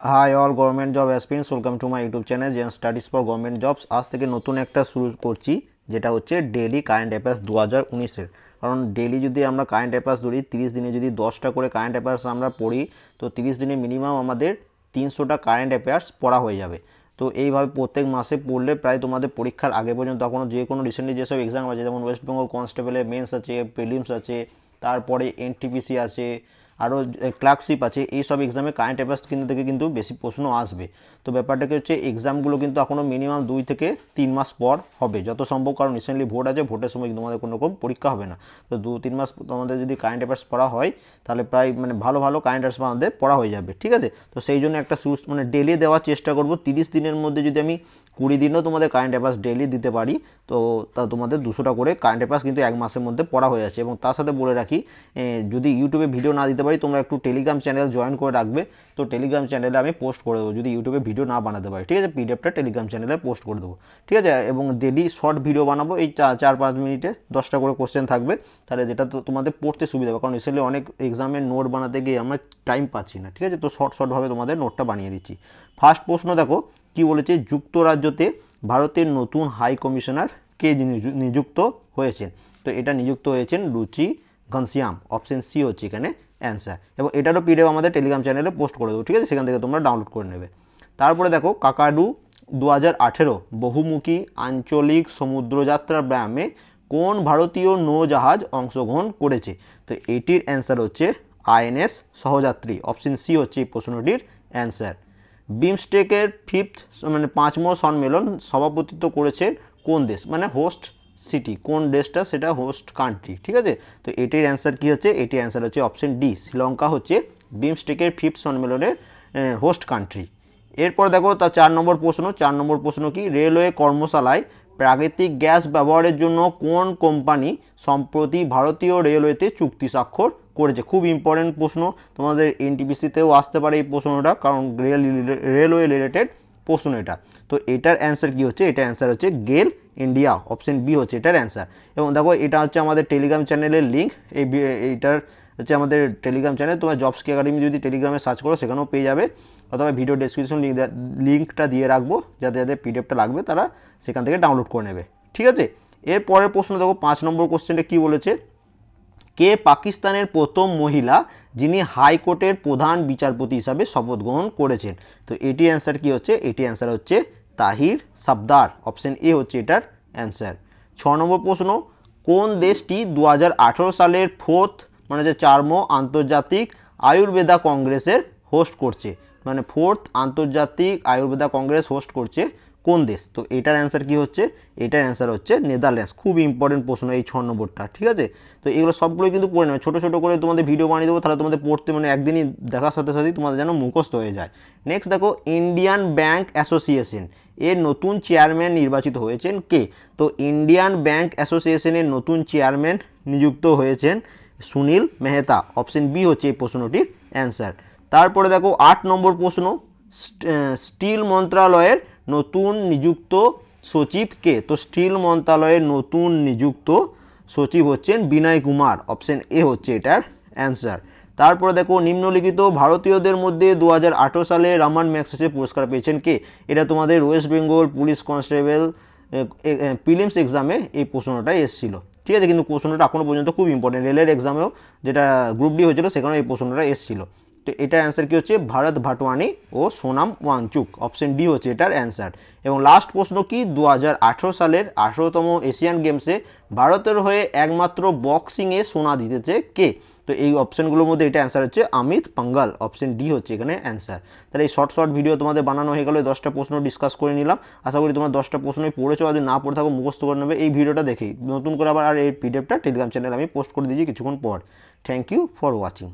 Hi all government job aspirants welcome to my YouTube channel Gen studies for government jobs আজ থেকে নতুন একটা শুরু করছি, যেটা হচ্ছে ডেলি কারেন্ট অ্যাফেয়ার্স দু হাজার উনিশের। কারণ ডেলি যদি আমরা কারেন্ট অ্যাফেয়ার্স ধরি, তিরিশ দিনে যদি দশটা করে কারেন্ট অ্যাফেয়ার্স আমরা পড়ি, তো তিরিশ দিনে মিনিমাম আমাদের তিনশোটা কারেন্ট অ্যাফেয়ার্স পড়া হয়ে যাবে। তো এইভাবে প্রত্যেক মাসে পড়লে প্রায় তোমাদের পরীক্ষার আগে পর্যন্ত এখনও যে কোনো রিসেন্টলি যেসব এক্সাম আছে, যেমন ওয়েস্ট বেঙ্গল কনস্টেবলের মেন্স আছে প্রিলিমস আছে, তারপরে এনটিপিসি আছে আরও ক্লার্কশিপ আছে, এই সব এক্সামে কারেন্ট অ্যাফেয়ার্স কিন্তু থেকে কিন্তু বেশি প্রশ্ন আসবে। তো ব্যাপারটাকে হচ্ছে এক্সামগুলো কিন্তু এখনও মিনিমাম দুই থেকে তিন মাস পর হবে। যত সম্ভব, কারণ রিসেন্টলি ভোট আছে, ভোটের সময় তোমাদের কোনো রকম পরীক্ষা হবে না। তো দু, তিন মাস তোমাদের যদি কারেন্ট অ্যাফেয়ার্স পড়া হয়, তাহলে প্রায় মানে ভালো ভালো কারেন্ট অ্যাফেয়ার্স আমাদের পড়া হয়ে যাবে, ঠিক আছে? তো সেই জন্য একটা মানে ডেলি দেওয়ার চেষ্টা করব। তিরিশ দিনের মধ্যে যদি আমি কুড়ি দিনও তোমাদের কারেন্ট অ্যাফেয়ার্স ডেলি দিতে পারি। তো তা তোমাদের দুশোটা করে কারেন্ট অ্যাফেয়ার্স কিন্তু এক মাসের মধ্যে পড়া হয়ে যাচ্ছে। এবং তার সাথে বলে রাখি যদি ইউটিউবে ভিডিও না দিতে পারি, তোমরা একটু টেলিগ্রাম চ্যানেল জয়েন করে রাখবে। তো টেলিগ্রাম চ্যানেলে আমি পোস্ট করে দেবো, যদি ইউটিউবে ভিডিও না বানাতে পারি। ঠিক আছে? পিডিএফটা টেলিগ্রাম চ্যানেলে পোস্ট করে দেবো। ঠিক আছে? এবং ডেলি শর্ট ভিডিও বানাবো। এই চার, পাঁচ মিনিটে দশটা করে কোশ্চেন থাকবে। তাহলে যেটা তো তোমাদের পড়তে সুবিধা হবে। কারণ রিসেন্টলি অনেক এক্সামের নোট বানাতে গিয়ে আমরা টাইম পাচ্ছি না। ঠিক আছে? তো শর্ট শর্টভাবে তোমাদের নোটটা বানিয়ে দিচ্ছি। ফার্স্ট প্রশ্ন দেখো কি বলেছে? যুক্তরাজ্যতে ভারতের নতুন হাই কমিশনার কে নিযুক্ত হয়েছেন? তো এটা নিযুক্ত হয়েছেন রুচি ঘনশ্যাম। অপশন সি হচ্ছে এখানে অ্যান্সার। এবং এটারও পিডিএফ আমাদের টেলিগ্রাম চ্যানেলে পোস্ট করে দেবো, ঠিক আছে? সেখান থেকে তোমরা ডাউনলোড করে নেবে। তারপরে দেখো, কাকাডু দু হাজার আঠেরো, বহুমুখী আঞ্চলিক সমুদ্রযাত্রা ব্যায়ামে কোন ভারতীয় নৌজাহাজ অংশগ্রহণ করেছে? তো এটির অ্যান্সার হচ্ছে আইএনএস সহযাত্রী। অপশন সি হচ্ছে এই প্রশ্নটির অ্যান্সার। বিমস্টেকের ফিফথ মানে পাঁচম সম্মেলন সভাপতিত্ব করেছেন কোন দেশ? মানে হোস্ট সিটি কোন দেশটা? সেটা হোস্ট কান্ট্রি ঠিক আছে? তো এটির অ্যান্সার কী হচ্ছে? এটির অ্যান্সার হচ্ছে অপশন ডি শ্রীলঙ্কা হচ্ছে বিমস্টেকের ফিফথ সম্মেলনের হোস্ট কান্ট্রি এরপর দেখো, তার চার নম্বর প্রশ্ন, চার নম্বর প্রশ্ন কি? রেলওয়ে কর্মশালায় প্রাকৃতিক গ্যাস ব্যবহারের জন্য কোন কোম্পানি সম্প্রতি ভারতীয় রেলওয়েতে চুক্তি স্বাক্ষর করেছে। খুব ইম্পর্টেন্ট প্রশ্ন। তোমাদের এনটিপিসিতেও আসতে পারে এই প্রশ্নটা, কারণ রেল, রেলওয়ে রিলেটেড প্রশ্ন এটা। তো এটার অ্যান্সার কি হচ্ছে? এটার অ্যান্সার হচ্ছে গেল ইন্ডিয়া। অপশন বি হচ্ছে এটার অ্যান্সার এবং দেখো, এটা হচ্ছে আমাদের টেলিগ্রাম চ্যানেলের লিঙ্ক এই এইটার হচ্ছে আমাদের টেলিগ্রাম চ্যানেল তোমার জবস একাডেমি যদি টেলিগ্রামে সার্চ করো, সেখানেও পেয়ে যাবে। অথবা ভিডিও ডেসক্রিপশন লিঙ্ক লিঙ্কটা দিয়ে রাখব, যাতে যাদের পিডিএফটা লাগবে, তারা সেখান থেকে ডাউনলোড করে নেবে। ঠিক আছে? এর পরের প্রশ্ন দেখো, পাঁচ নম্বর কোশ্চেনটা কী বলেছে? কে পাকিস্তানের প্রথম মহিলা যিনি হাইকোর্টের প্রধান বিচারপতি হিসাবে শপথ গ্রহণ করেছেন? তো এটি অ্যান্সার কি হচ্ছে? এটি অ্যান্সার হচ্ছে তাহির সাবদার। অপশন এ হচ্ছে এটার অ্যান্সার ছ নম্বর প্রশ্ন, কোন দেশটি দু হাজার আঠেরো সালের ফোর্থ মানে যে চারম আন্তর্জাতিক আয়ুর্বেদা কংগ্রেসের হোস্ট করছে? মানে ফোর্থ আন্তর্জাতিক আয়ুর্বেদা কংগ্রেস হোস্ট করছে। কোন দেশ? তো এটার অ্যান্সার কি হচ্ছে? এটার অ্যান্সার হচ্ছে নেদারল্যান্ডস। খুব ইম্পর্টেন্ট প্রশ্ন এই ছ নম্বরটা, ঠিক আছে? তো এগুলো সবগুলো কিন্তু পড়ে নেবে। ছোটো ছোটো করে তোমাদের ভিডিও বানিয়ে দেবো, তাহলে তোমাদের পড়তে মানে একদিনই দেখার সাথে সাথেই তোমাদের যেন মুখস্থ হয়ে যায়। নেক্সট দেখো ইন্ডিয়ান ব্যাংক অ্যাসোসিয়েশন এর নতুন চেয়ারম্যান নির্বাচিত হয়েছেন কে? তো ইন্ডিয়ান ব্যাংক অ্যাসোসিয়েশনের নতুন চেয়ারম্যান নিযুক্ত হয়েছেন সুনীল মেহতা। অপশন বি হচ্ছে এই প্রশ্নটির অ্যান্সার তারপরে দেখো, আট নম্বর প্রশ্ন স্টিল মন্ত্রণালয়ের নতুন নিযুক্ত সচিব কে? তো স্টিল মন্ত্রণালয়ের নতুন নিযুক্ত সচিব হচ্ছেন বিনয় কুমার। অপশন এ হচ্ছে এটার অ্যান্সার। তারপরে দেখো, নিম্নলিখিত ভারতীয়দের মধ্যে দু হাজার আঠেরো সালে রামান ম্যাক্সেসে পুরস্কার পেয়েছেন কে? এটা তোমাদের West Bengal police constable prelims এক্সামে এই প্রশ্নটা এসেছিল। ঠিক আছে, কিন্তু প্রশ্নটা এখনও পর্যন্ত খুব ইম্পর্টেন্ট রেলের এক্সামেও যেটা গ্রুপ ডি হয়েছিল সেখানেও এই প্রশ্নটা এসেছিল। তো এটার অ্যান্সার কী হচ্ছে? ভারত ভাটওয়ানি ও সোনাম ওয়াংচুক। অপশন ডি হচ্ছে এটার অ্যান্সার এবং লাস্ট প্রশ্ন কি? দু হাজার আঠেরো সালের আঠেরোতম এশিয়ান গেমসে ভারতের হয়ে একমাত্র বক্সিংয়ে সোনা জিতেছে কে? তো এই অপশানগুলোর মধ্যে এটা অ্যান্সার হচ্ছে অমিত পাঙ্গাল। অপশন ডি হচ্ছে এখানে অ্যান্সার তাহলে এই শর্ট শর্ট ভিডিও তোমাদের বানানো হয়ে গেলে। দশটা প্রশ্ন ডিসকাস করে নিলাম। আশা করি তোমার দশটা প্রশ্নই পড়েছো। যদি না পড়ে থাকো, মুখস্থ করে নেবে। এই ভিডিওটা দেখেই। নতুন করে আবার আর এই পিডিএফটা টেলিগ্রাম চ্যানেল আমি পোস্ট করে দিয়েছি কিছুক্ষণ পর। Thank you for watching